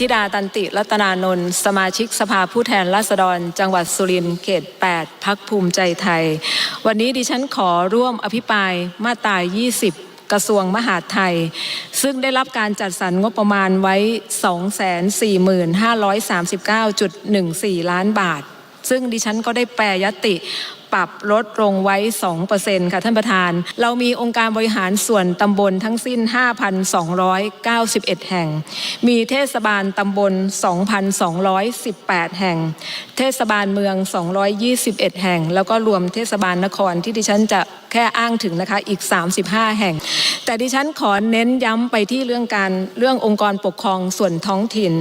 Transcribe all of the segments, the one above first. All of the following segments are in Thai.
ธิดาตันติรัตนานนท์สมาชิกสภาผู้แทนราษฎร จังหวัดสุรินทร์เขต 8 พักภูมิใจไทย วันนี้ดิฉันขอร่วมอภิปรายมาตรา20กระทรวงมหาดไทย ซึ่งได้รับการจัดสรรงบประมาณไว้ 245,539.14 ล้านบาท ซึ่งดิฉันก็ได้แปรยติ ปรับลดลงไว้ 2%ค่ะท่านประธาน เรามีองค์การบริหารส่วนตำบลทั้งสิ้น 5,291 แห่ง มีเทศบาลตำบล 2,218 แห่ง เทศบาลเมือง 221 แห่ง แล้วก็รวมเทศบาลนครที่ดิฉันจะแค่อ้างถึงนะคะอีก 35 แห่ง แต่ดิฉันขอเน้นย้ำไปที่เรื่องการเรื่ององค์กรปกครองส่วนท้องถิ่น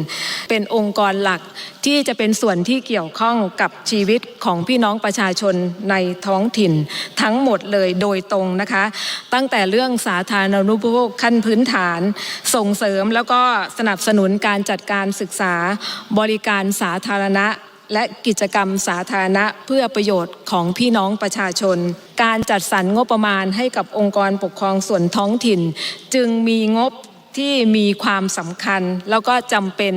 เป็นองค์กรหลักที่จะเป็นส่วนที่เกี่ยวข้องกับชีวิตของพี่น้องประชาชนในท้องถิ่นทั้งหมดเลยโดยตรงนะคะ ตั้งแต่เรื่องสาธารณูปโภคขั้นพื้นฐาน ส่งเสริมแล้วก็สนับสนุนการจัดการศึกษาบริการสาธารณะและกิจกรรมสาธารณะเพื่อประโยชน์ของพี่น้องประชาชน การจัดสรรงบประมาณให้กับองค์กรปกครองส่วนท้องถิ่น จึงมีงบ ที่มีความสำคัญ แล้วก็จำเป็น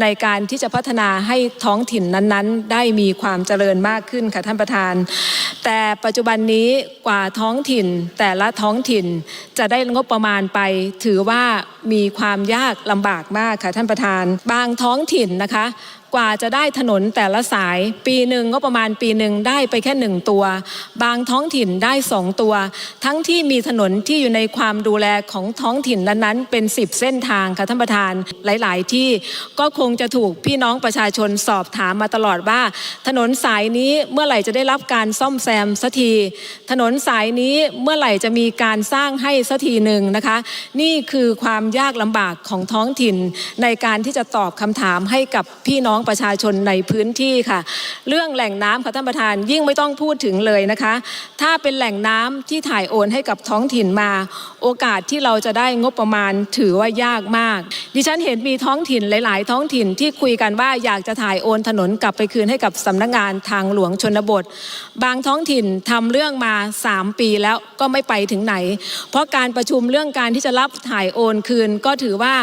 ในการที่จะพัฒนาให้ท้องถิ่นนั้นๆ ได้มีความเจริญมากขึ้นค่ะท่านประธาน แต่ปัจจุบันนี้กว่าท้องถิ่นแต่ละท้องถิ่นจะได้งบประมาณไป ถือว่ามีความยากลำบากมากค่ะท่านประธาน บางท้องถิ่นนะคะกว่าจะได้ถนนแต่ละสาย ปีหนึ่งก็ประมาณปีหนึ่งได้ไปแค่หนึ่งตัว บางท้องถิ่นได้สองตัว ทั้งที่มีถนนที่อยู่ในความดูแลของท้องถิ่นนั้นๆเป็นสิบเส้นทางค่ะท่านประธานหลาย ๆ ที่ก็คงจะถูกพี่น้องประชาชนสอบถามมาตลอดว่า ถนนสายนี้เมื่อไหร่จะได้รับการซ่อมแซมสักที ถนนสายนี้เมื่อไหร่จะมีการสร้างให้สักทีหนึ่งนะคะ นี่คือความยากลำบากของท้องถิ่นในการที่จะตอบคำถามให้กับพี่น้องประชาชนในพื้นที่ค่ะ เรื่องแหล่งน้ำค่ะท่านประธานยิ่งไม่ต้องพูดถึงเลยนะคะ ถ้าเป็นแหล่งน้ำที่ถ่ายโอนให้กับท้องถิ่นมา โอกาสที่เราจะได้งบประมาณถือว่ายากมาก ดิฉันเห็นมีท้องถิ่นหลาย ๆ ท้องถิ่นที่คุยกันว่าอยากจะถ่ายโอนถนนกลับไปคืนให้กับสำนักงานทางหลวงชนบท บางท้องถิ่นทำเรื่องมา 3 ปีแล้วก็ไม่ไปถึงไหน เพราะการประชุมเรื่องการที่จะรับถ่ายโอนคืนก็ถือว่า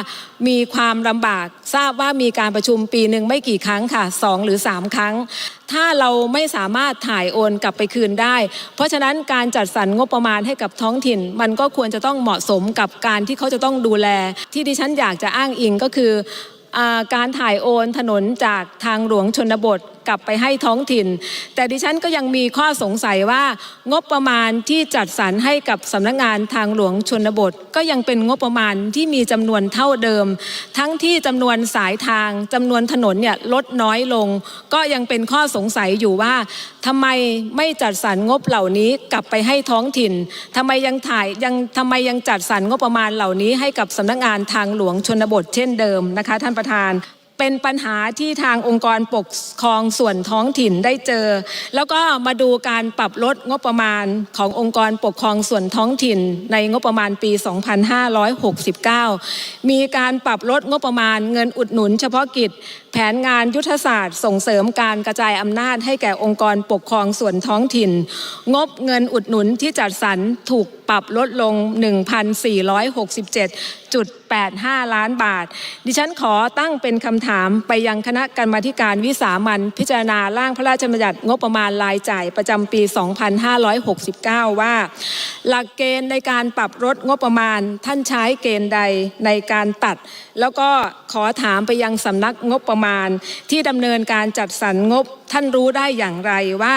มีความลำบากทราบว่ามีการประชุมปีหนึ่งไม่กี่ครั้งค่ะสองหรือ3ครั้ง ถ้าเราไม่สามารถถ่ายโอนกลับไปคืนได้ เพราะฉะนั้นการจัดสรรงบประมาณให้กับท้องถิ่น มันก็ควรจะต้องเหมาะสมกับการที่เขาจะต้องดูแล ที่ดิฉันอยากจะอ้างอิงก็คือ การถ่ายโอนถนนจากทางหลวงชนบทกลับไปให้ท้องถิ่น แต่ดิฉันก็ยังมีข้อสงสัยว่างบประมาณที่จัดสรรให้กับสำนักงานทางหลวงชนบท ก็ยังเป็นงบประมาณที่มีจำนวนเท่าเดิม ทั้งที่จำนวนสายทางจำนวนถนนเนี่ยลดน้อยลง ก็ยังเป็นข้อสงสัยอยู่ว่าทำไมไม่จัดสรรงบเหล่านี้กลับไปให้ท้องถิ่นทำไมยังถ่ายยังทำไมยังจัดสรรงบประมาณเหล่านี้ให้กับสำนักงานทางหลวงชนบทเช่นเดิมนะคะท่านประธาน เป็นปัญหาที่ทางองค์กรปกครองส่วนท้องถิ่นได้เจอ แล้วก็มาดูการปรับลดงบประมาณขององค์กรปกครองส่วนท้องถิ่น ในงบประมาณปี 2569 มีการปรับลดงบประมาณเงินอุดหนุนเฉพาะกิจ แผนงานยุทธศาสตร์ ส่งเสริมการกระจายอำนาจให้แก่องค์กรปกครองส่วนท้องถิ่น งบเงินอุดหนุนที่จัดสรรถูกปรับลดลง 1,467.85 ล้านบาท ดิฉันขอตั้งเป็นคำถามไปยังคณะกรรมาธิการวิสามันพิจารณาร่างพระราชบัญญัติงบประมาณรายจ่ายประจำปี 2569 ว่า หลักเกณฑ์ในการปรับลดงบประมาณท่านใช้เกณฑ์ใดในการตัด แล้วก็ขอถามไปยังสำนักงบประมาณที่ดำเนินการจัดสรรงบท่านรู้ได้อย่างไรว่า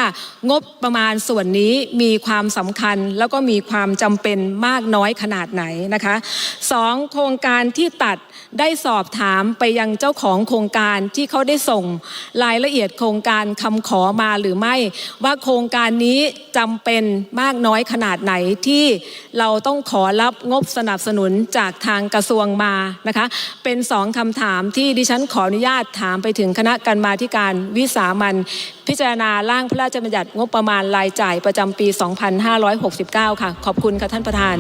งบประมาณส่วนนี้มีความสำคัญแล้วก็มีความจำเป็นมากน้อยขนาดไหนนะคะสองโครงการที่ตัดได้สอบถามไปยังเจ้าของโครงการที่เขาได้ส่งรายละเอียดโครงการคำขอมาหรือไม่ ว่าโครงการนี้จำเป็นมากน้อยขนาดไหนที่เราต้องขอรับงบสนับสนุนจากทางกระทรวงมานะคะเป็นสองคำถามที่ดิฉันขออนุญาตถามไปถึงคณะกรรมาการวิสามันพิจารณาร่างพระราชบัญญัติงบประมาณรายจ่ายประจำปี 2569 ค่ะ ขอบคุณค่ะท่านประธาน